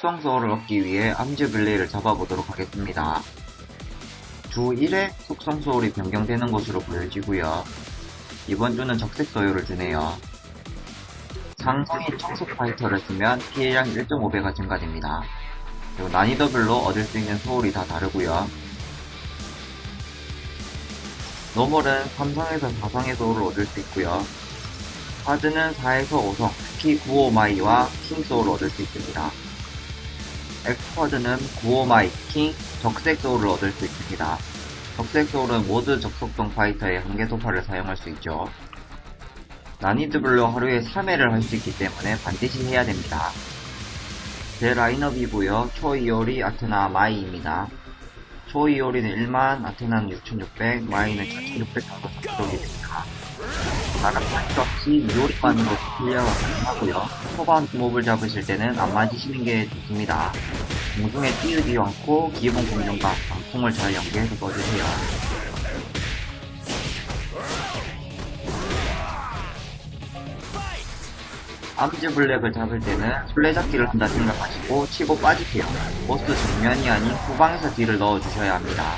속성 소울을 얻기 위해 암즈 블레이를 잡아보도록 하겠습니다. 주 1회 속성 소울이 변경되는 것으로 보여지고요. 이번 주는 적색 소요를 주네요. 상승인 청속 파이터를 쓰면 피해량 1.5배가 증가됩니다. 그리고 난이도별로 얻을 수 있는 소울이 다 다르고요. 노멀은 3성에서 4성의 소울을 얻을 수 있고요. 하드는 4에서 5성, 특히 95마이와 킹 소울을 얻을 수 있습니다. 엑스퍼드는 95마이, 킹, 적색 소울을 얻을 수 있습니다. 적색 소울은 모두 적속성 파이터의 한계 도파를 사용할 수 있죠. 난이드별로 하루에 3회를 할 수 있기 때문에 반드시 해야 됩니다. 제 라인업이고요. 초이오리, 아테나, 마이입니다. 초이오리는 1만, 아테나는 6600, 마이는 7600 정도 적격이 됩니다. 나랑 상관없이 미오리만으로 클리어가 가능하고요. 초반 몹을 잡으실 때는 안 맞으시는 게 좋습니다. 공중에 띄우지 않고 기본 공중과 방풍을 잘 연계해서 써주세요. 암즈 블랙을 잡을 때는 술래잡기를 한다 생각하시고 치고 빠지세요. 보스 정면이 아닌 후방에서 딜을 넣어주셔야 합니다.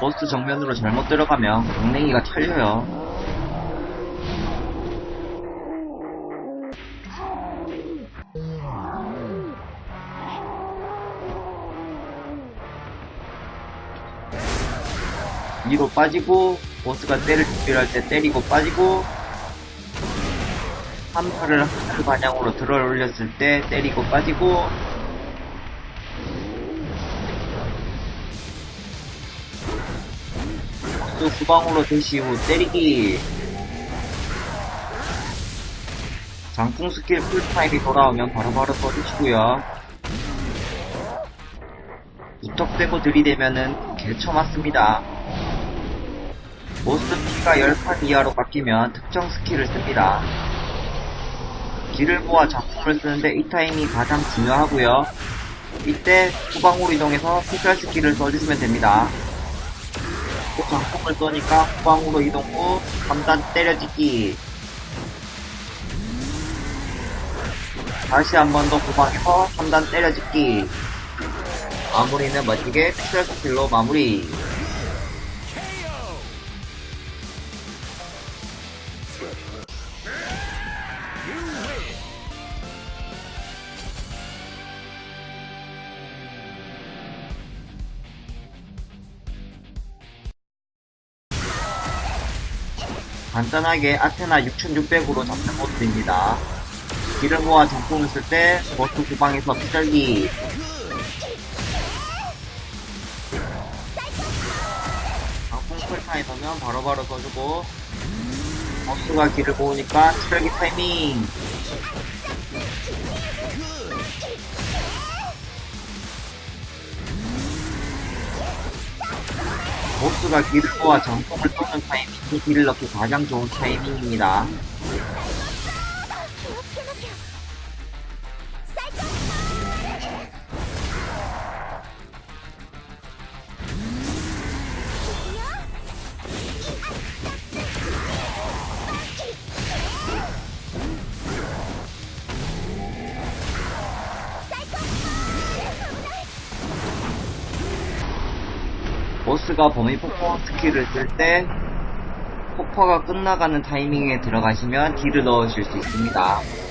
보스 정면으로 잘못 들어가면 강냉이가 털려요. 위로 빠지고 보스가 때릴 준비를 할때 때리고 빠지고 한 팔을 그 방향으로 들어 올렸을 때 때리고 빠지고 또 후방으로 대시 후 때리기 장풍 스킬 풀타임이 돌아오면 바로바로 써주시고요 무턱대고 들이대면은 개쳐 맞습니다 보스 피가 10판 이하로 바뀌면 특정 스킬을 씁니다 길을 모아 작품을 쓰는데 이 타임이 가장 중요하고요. 이때 후방으로 이동해서 스페셜 스킬을 써주시면 됩니다. 또 장품을 써니까 후방으로 이동 후 3단 때려찍기. 다시 한 번 더 후방에서 3단 때려찍기. 마무리는 멋지게 스페셜 스킬로 마무리 간단하게 아테나 6600으로 잡는 모드입니다. 길을 모아 장풍을 쓸 때 버스 후방에서 피절기 장풍 쿨타임 서면 바로바로 써주고 버스가 길을 모으니까 피절기 타이밍 보스가 길을 모아 장풍을 쏘는 타이밍이 길을 넣기 가장 좋은 타이밍입니다. 보스가 범위 폭포 스킬을 쓸 때 폭파가 끝나가는 타이밍에 들어가시면 딜을 넣으실 수 있습니다.